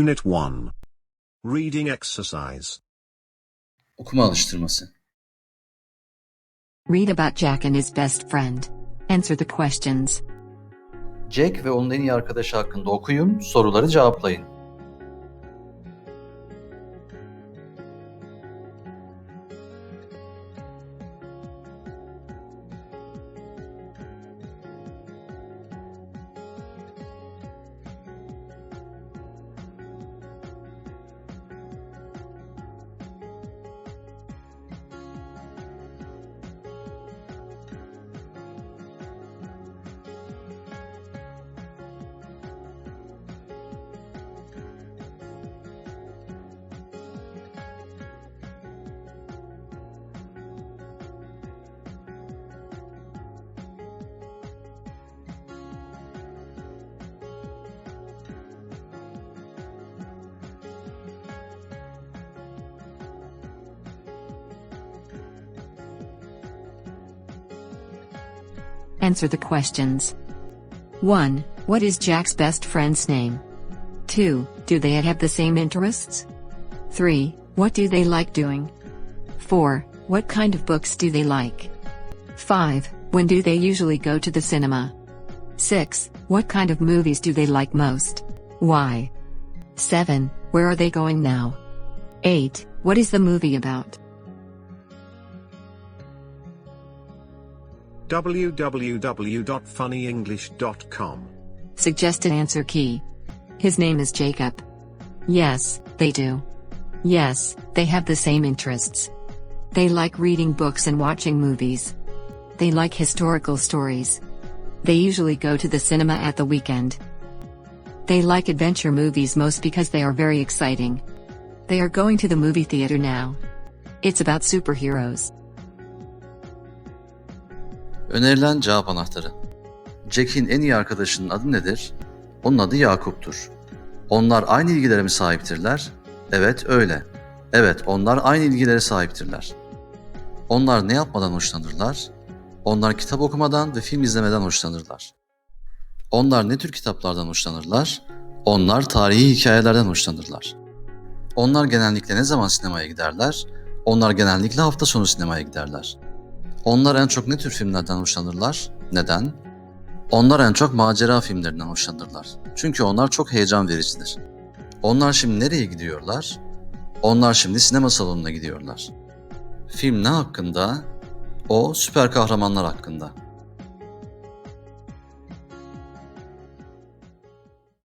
Unit 1. Reading exercise. Okuma alıştırması. Read about Jack and his best friend. Answer the questions. Jack ve onun en iyi arkadaşı hakkında okuyun, soruları cevaplayın. Answer the questions. 1. What is Jack's best friend's name? 2. Do they have the same interests? 3. What do they like doing? 4. What kind of books do they like? 5. When do they usually go to the cinema? 6. What kind of movies do they like most? Why? 7. Where are they going now? 8. What is the movie about? www.funnyenglish.com. Suggested answer key. His name is Jacob. Yes, they do. Yes, they have the same interests. They like reading books and watching movies. They like historical stories. They usually go to the cinema at the weekend. They like adventure movies most because they are very exciting. They are going to the movie theater now. It's about superheroes. Önerilen cevap anahtarı. Jack'in en iyi arkadaşının adı nedir? Onun adı Yakup'tur. Onlar aynı ilgilere mi sahiptirler? Evet öyle. Evet onlar aynı ilgilere sahiptirler. Onlar ne yapmadan hoşlanırlar? Onlar kitap okumadan ve film izlemeden hoşlanırlar. Onlar ne tür kitaplardan hoşlanırlar? Onlar tarihi hikayelerden hoşlanırlar. Onlar genellikle ne zaman sinemaya giderler? Onlar genellikle hafta sonu sinemaya giderler. Onlar en çok ne tür filmlerden hoşlanırlar? Neden? Onlar en çok macera filmlerinden hoşlanırlar. Çünkü onlar çok heyecan vericidir. Onlar şimdi nereye gidiyorlar? Onlar şimdi sinema salonuna gidiyorlar. Film ne hakkında? O süper kahramanlar hakkında.